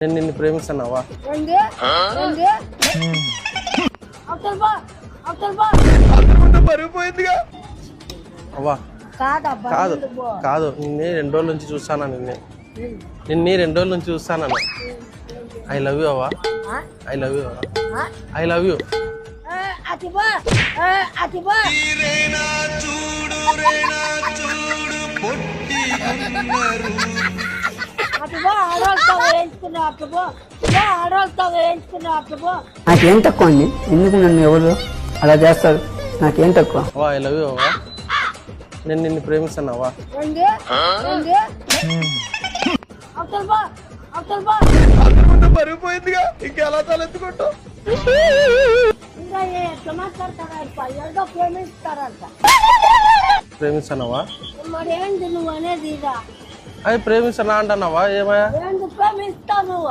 నేను నిన్ను ప్రేమిస్తున్నావా? అవ్వా. కాదు. కాదు నిన్నే రెండు రోజుల నుంచి చూస్తానా నిన్నే? నిన్నే రెండు రోజుల నుంచి చూస్తాను ఐ లవ్ యూ అవ్వా? ఐ లవ్ యూ అవ్వా? ఐ లవ్ యూ ఏ, అతి నాకేం తక్కువ అండి. ఎందుకు నన్ను ఎవరు అలా చేస్తారు? నాకేం తక్కువ. అవ్వా ఐ లవ్ యూ అవ్వా నేను నిన్ను ప్రేమిస్తున్నావా? మరిపోయిందిగా ఇంకెలా తలెత్తుకుంటావు? ప్రేమిస్తున్నావా? నువ్వు అనేది అది ప్రేమిస్తున్నా అంటున్నావా? ఏమయ్యా? 피아노